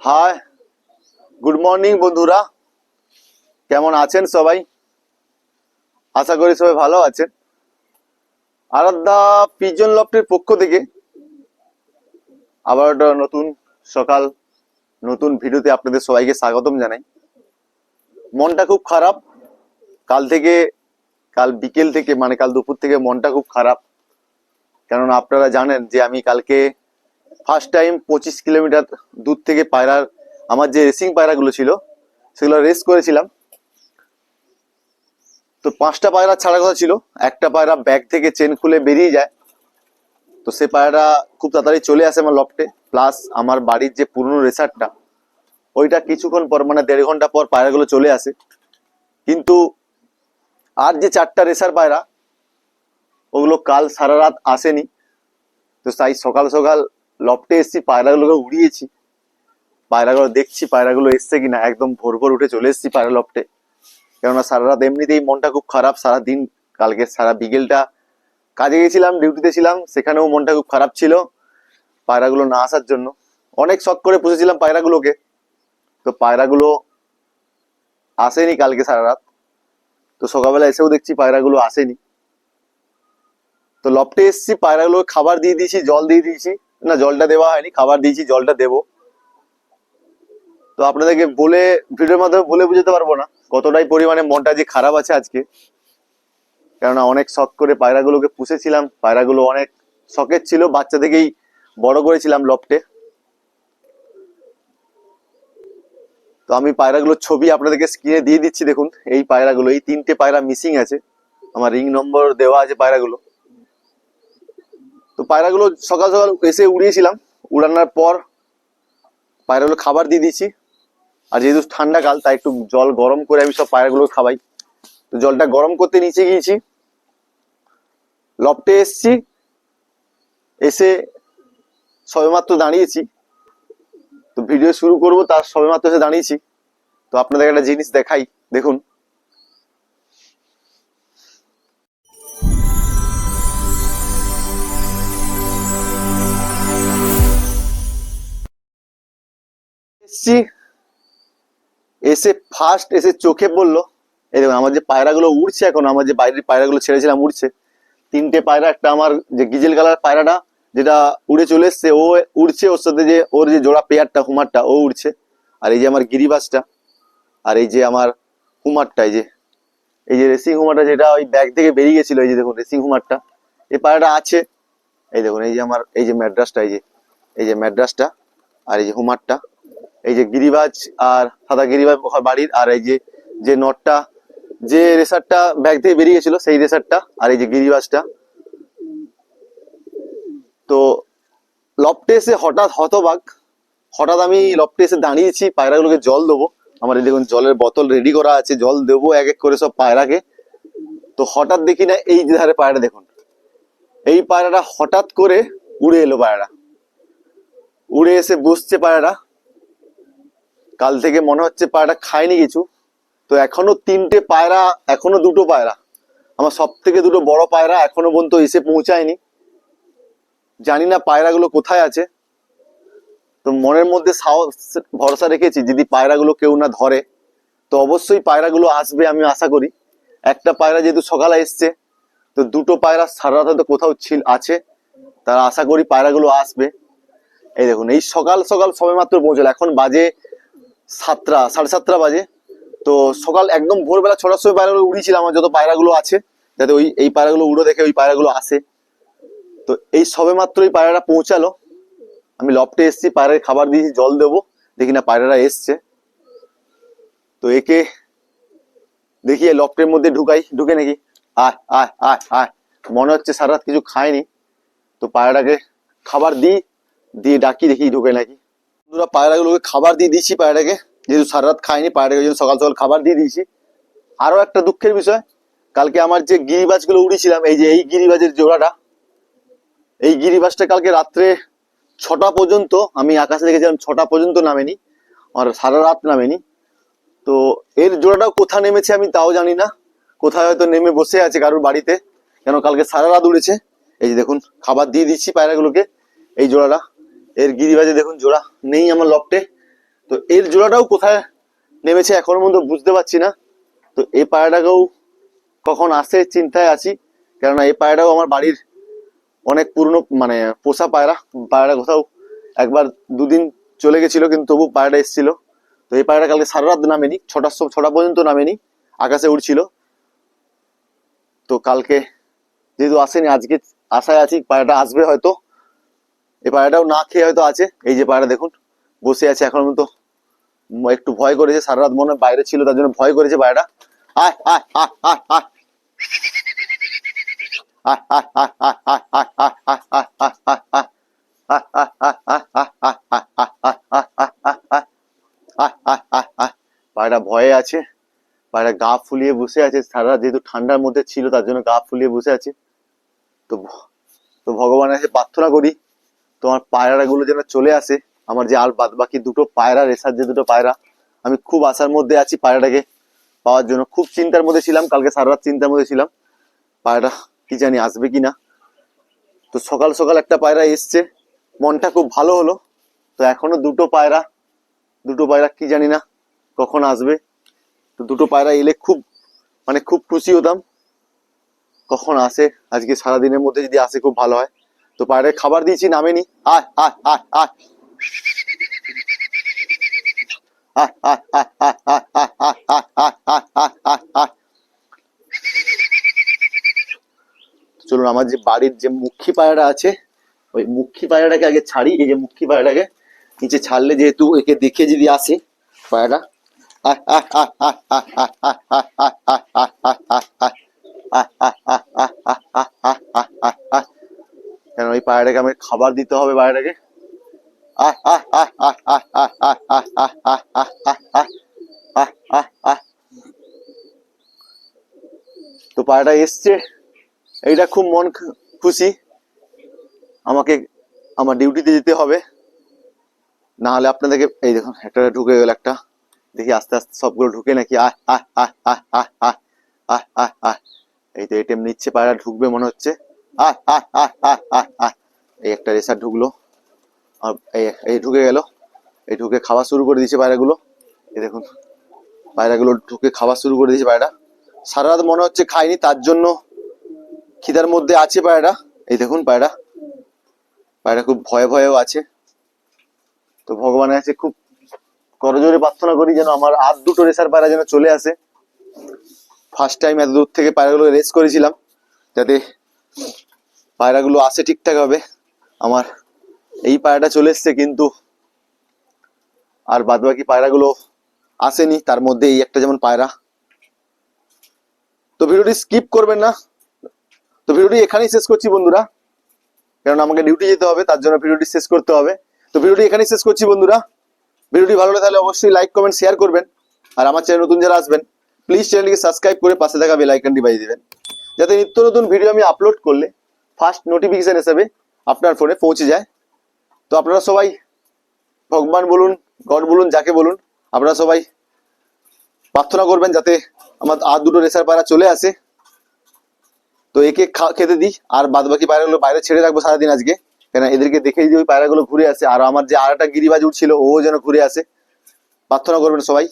Hi good morning বন্ধুরা। কেমন আছেন সবাই? আশা করি সবাই ভালো আছেন। আরাধ্যা পিজন লফটের পক্ষ থেকে আবার একটা নতুন সকাল, নতুন ভিডিওতে আপনাদের সবাইকে স্বাগতম জানাই। মনটা খুব খারাপ। কাল থেকে, কাল বিকেল থেকে মানে কাল দুপুর থেকে মনটা খুব খারাপ। কেননা আপনারা জানেন যে আমি কালকে ফার্স্ট টাইম পঁচিশ কিলোমিটার দূর থেকে পায়রার, আমার যে রেসিং পায়রাগুলো ছিল, সেগুলো রেস করেছিলাম। তো পাঁচটা পায়রা ছাড়া কথা ছিল, একটা পায়রা ব্যাগ থেকে চেন খুলে বেরিয়ে যায়। তো সে পায়রাটা খুব তাড়াতাড়ি চলে আসে আমার লফটে প্লাস আমার বাড়ির যে পুরনো রেসারটা ওইটা কিছুক্ষণ পর মানে দেড় ঘণ্টা পর পায়রাগুলো চলে আসে। কিন্তু আর যে চারটা রেসার পায়রা, ওগুলো কাল সারা রাত আসেনি। তো তাই সকাল সকাল লফটে এসছি, পায়রাগুলোকে উড়িয়েছি। পায়রাগুলো দেখছি, পায়রাগুলো এসছে কিনা? একদম ভোর ভোর উঠে চলে এসছি পায়রা লপটে। কেননা সারা রাত এমনিতেই মনটা খুব খারাপ, সারা দিন, কালকে সারা বিকেলটা কাজে গেছিলাম, ডিউটিতে ছিলাম, সেখানেও মনটা খুব খারাপ ছিল পায়রাগুলো না আসার জন্য। অনেক শখ করে পুষেছিলাম পায়রাগুলোকে। তো পায়রাগুলো আসেনি কালকে সারা রাত। তো সকালবেলা এসেও দেখছি পায়রাগুলো আসেনি। তো লফটে এসছি পায়রাগুলো খাবার দিয়ে দিয়েছি, জল দিয়ে দিয়েছি। না, জলটা দেওয়া হয়নি, খাবার দিয়েছি, জলটা দেবো। তো আপনাদেরকে বলে, ভিডিওর মাধ্যমে বলে বুঝতে পারব না কতটাই পরিমাণে মনটা যে খারাপ আছে আজকে। কেননা অনেক শখ করে পায়রাগুলোকে পুষেছিলাম, পায়রাগুলো অনেক শখের ছিল, বাচ্চা থেকেই বড় করেছিলাম লফটে। তো আমি পায়রাগুলোর ছবি আপনাদেরকে স্ক্রিনে দিয়ে দিচ্ছি, দেখুন, এই পায়রাগুলো, এই তিনটে পায়রা মিসিং আছে। আমার রিং নম্বর দেওয়া আছে পায়রাগুলো। তো পায়রাগুলো সকাল সকাল এসে উড়িয়েছিলাম। উড়ানোর পর পায়রাগুলো খাবার দিয়ে দিয়েছি। আর যেহেতু ঠান্ডা কাল, তাই একটু জল গরম করে আমি সব পায়রাগুলো খাওয়াই। তো জলটা গরম করতে নিচে গিয়েছি। লপটে এসছি। এসে সবেমাত্র দাঁড়িয়েছি। তো ভিডিও শুরু করব, তার সবেমাত্র এসে দাঁড়িয়েছি। তো আপনাদের একটা জিনিস দেখাই, দেখুন। এসছি এসে ফার্স্ট এসে চোখে পড়ল। এই দেখুন, আমার যে পায়রাগুলো উড়ছে এখন, আমার যে বাইরের পায়রাগুলো ছেড়েছিলাম উড়ছে। তিনটে পায়রা, একটা আমার যে গিজেল কালার পায়রাটা, যেটা উড়ে চলে এসছে, ও উড়ছে ওর সাথে যে, ওর যে জোড়া পেয়ারটা, হুমারটা, ও উড়ছে। আর এই যে আমার গিরিবাসটা, আর এই যে আমার হুমারটা, এই যে এই যে রেসিং হুমারটা যেটা ওই ব্যাগ থেকে বেরিয়ে গেছিল, এই যে দেখুন রেসিং হুমারটা। এই পায়রাটা আছে। এই দেখুন, এই যে আমার, এই যে ম্যাড্রাসটা, এই যে এই যে ম্যাড্রাসটা, আর এই যে হুমারটা। এই যে গিরিবাজ আর সাদা গিরিবাজ বাড়ির, আর এই যে যে নটটা, যে রেসারটা ব্যাগ থেকে বেরিয়ে গেছিল, সেই রেসারটা, আর এই যে গিরিবাজটা। তো লপটে এসে হঠাৎ হতবাক, হঠাৎ আমি লপটে এসে দাঁড়িয়েছি, পায়রাগুলোকে জল দেবো। আমার এই দেখুন জলের বোতল রেডি করা আছে, জল দেবো এক এক করে সব পায়রাকে। তো হঠাৎ দেখি না, এই যে ধারে পায়রা দেখুন। এই পায়রাটা হঠাৎ করে উড়ে এলো পায়রা উড়ে এসে বসছে পায়রা কাল থেকে মনে হচ্ছে পায়রা খায়নি কিছু। তো এখনও তিনটে পায়রা, এখনও দুটো পায়রা। আমার সব থেকে দুটো বড় পায়রা এখনও পর্যন্ত এসে পৌঁছায়নি। জানি না পায়রাগুলো কোথায় আছে। তো মনের মধ্যে সাহস, ভরসা রেখেছি যদি পায়রাগুলো কেউ না ধরে। তো অবশ্যই পায়রাগুলো আসবে আমি আশা করি। একটা পায়রা যেহেতু সকালে এসছে, তো দুটো পায়রা সারা রাত কোথাও ছিল, আছে। তারা আশা করি পায়রাগুলো আসবে। এই দেখুন, এই সকাল সকাল সবেমাত্র পৌঁছলো। এখন বাজে সাতটা, সাড়ে সাতটা বাজে। তো সকাল একদম ভোরবেলা ছটার সময় পায়রাগুলো উড়িয়েছিলাম, আমার যত পায়রাগুলো আছে, যাতে ওই, এই পায়রাগুলো উড়ো দেখে ওই পায়রাগুলো আসে। তো এই সবে মাত্র এই পায়রাটা পৌঁছালো। আমি লপটে এসছি, পায়রার খাবার দিয়েছি, জল দেবো। দেখি না পায়রারা এসছে। তো একে দেখি লপটের মধ্যে ঢুকাই। ঢুকে নাকি, আয় আয় আয় আয়। মনে হচ্ছে সারা রাত কিছু খায়নি। তো পায়রাটাকে খাবার দিই, দিয়ে ডাকি, দেখি ঢুকে নাকি। বন্ধুরা পায়রাগুলোকে খাবার দিয়ে দিয়েছি পায়রাকে। যেহেতু সারা রাত খায়নি পায়রাটাকে জন্য সকাল সকাল খাবার দিয়ে দিয়েছি। আরও একটা দুঃখের বিষয়, কালকে আমার যে গিরিবাজগুলো উড়িয়েছিলাম এই যে এই গিরিবাজের জোড়াটা, এই গিরিবাজটা কালকে রাত্রে ছটা পর্যন্ত, আমি আকাশে দেখেছিলাম ছটা পর্যন্ত নামেনি, আর সারা রাত নামেনি। তো এর জোড়াটাও কোথা নেমেছে আমি তাও জানি না। কোথায় হয়তো নেমে বসে আছে কারোর বাড়িতে, কেন কালকে সারা রাত উড়েছে। এই যে দেখুন, খাবার দিয়ে দিচ্ছি পায়রাগুলোকে, এই জোড়াটা। এর গিরিবাজে দেখুন জোড়া নেই আমার লপটে তো এর জোড়াটাও কোথায় নেমেছে এখনও পর্যন্ত বুঝতে পারছি না। তো এই পায়রাটাকেও কখন আসে চিন্তায় আছি, কেননা এই পায়রাটাও আমার বাড়ির অনেক পুরনো মানে পোষা পায়রা। পায়রা কোথাও একবার দুদিন চলে গেছিল, কিন্তু তবু পায়রাটা এসেছিল। তো এই পায়রাটা কালকে সারা রাত নামেনি ছটার সময় ছটা পর্যন্ত নামেনি, আকাশে উড়ছিল। তো কালকে যেহেতু আসেনি, আজকে আশায় আছি পায়রাটা আসবে হয়তো। এই পায়রাটাও না খেয়ে হয়তো আছে এই যে পায়রা দেখুন বসে আছে এখন মতো একটু ভয় করেছে সারা রাত মনে হয় বাইরে ছিল তার জন্য ভয় করেছে পায়রাটা পায়রা ভয়ে আছে পায়রা গা ফুলিয়ে বসে আছে সারা যেহেতু ঠান্ডার মধ্যে ছিল তার জন্য গা ফুলিয়ে বসে আছে তো তো ভগবানের কাছে প্রার্থনা করি তোমার পায়রা গুলো যেন চলে আসে, আমার যে আর বাদ বাকি দুটো পায়রা, রেসার যে দুটো পায়রা, আমি খুব আশার মধ্যে আছি পায়রাটাকে পাওয়ার জন্য। খুব চিন্তার মধ্যে ছিলাম, কালকে সারা রাত চিন্তার মধ্যে ছিলাম পায়রা কি জানি আসবে কি না তো সকাল সকাল একটা পায়রা এসছে, মনটা খুব ভালো হলো, তো এখনও দুটো পায়রা দুটো পায়রা কি জানি না কখন আসবে। তো দুটো পায়রা এলে খুব মানে খুব খুশি হতাম, কখন আসে, আজকে সারাদিনের মধ্যে যদি আসে খুব ভালো হয়। তো বাইরে খাবার দিয়েছি নামেনি আয় আয় আয় আয় চলুন আমার যে বাড়ির যে মুখী পায়রাটা আছে ওই মুখী পায়রাটাকে আগে ছাড়ি এই যে মুখী পায়রাটাকে নিচে ছাড়লে যেহেতু একে দেখে যদি আসে পায়রা আহ পায়রাটাকে আমি খাবার দিতে হবে পায়রাটাকে। তো পায়রাটা এসছে এইটা খুব মন খুশি আমাকে আমার ডিউটিতে যেতে হবে না হলে আপনাদেরকে এই দেখুন একটা ঢুকে গেল একটা দেখি আস্তে আস্তে সবগুলো ঢুকে নাকি আহ আহ আহ আহ আহ আহ আহ আহ আহ এই তো এটিএম নিচ্ছে পায়রা ঢুকবে মনে হচ্ছে আহ আহ আহ আহ আহ আহ এই একটা রেসার ঢুকলো। আর এই ঢুকে গেল। এই ঢুকে খাওয়া শুরু করে দিয়েছে পায়রাগুলো। এই দেখুন, পায়রাগুলো ঢুকে খাওয়া শুরু করে দিয়েছে পায়রা। সারা রাত মনে হচ্ছে খায়নি, তার জন্য খিদার মধ্যে আছে পায়রা। এই দেখুন পায়রা। পায়রা খুব ভয়ে ভয়েও আছে। তো ভগবানের কাছে খুব করজোরে প্রার্থনা করি যেন আমার আর দুটো রেসার পায়রা যেন চলে আসে। ফার্স্ট টাইম এত দূর থেকে পায়রাগুলো রেস করেছিলাম। যাতে পায়রাগুলো আসে ঠিকঠাক হবে আমার এই পায়রাটা চলে এসছে কিন্তু আর বাদ বাকি পায়রাগুলো আসেনি, তার মধ্যে এই একটা যেমন পায়রা। তো ভিডিওটি স্কিপ করবেন না। তো ভিডিওটি এখানেই শেষ করছি বন্ধুরা। কারণ আমাকে ডিউটি যেতে হবে, তার জন্য ভিডিওটি শেষ করতে হবে। তো ভিডিওটি এখানেই শেষ করছি বন্ধুরা। ভিডিওটি ভালো লাগে তাহলে অবশ্যই লাইক কমেন্ট শেয়ার করবেন। আর আমার চ্যানেল নতুন যারা আসবেন প্লিজ চ্যানেলটিকে সাবস্ক্রাইব করে পাশে থাকা বেল বাজিয়ে দেবেন। যাতে নিত্য নতুন ভিডিও আমি আপলোড করলে ফার্স্ট নোটিফিকেশন হিসেবে আপনার ফোনে পৌঁছে যায়। তো আপনারা সবাই ভগবান বলুন, গড বলুন, যাকে বলুন, আপনারা সবাই প্রার্থনা করবেন যাতে আমার আর দুটো রেসার পায়রা চলে আসে। তো একে খেতে দিই, আর বাদ বাকি পায়রাগুলো বাইরে ছেড়ে রাখব সারাদিন আজকে। কেন এদেরকে দেখে যদি ওই পায়রাগুলো ঘুরে আসে। আর আমার যে আর একটা গিরিবাজ উঠছিল, ও যেন ঘুরে আসে। প্রার্থনা করবেন সবাই।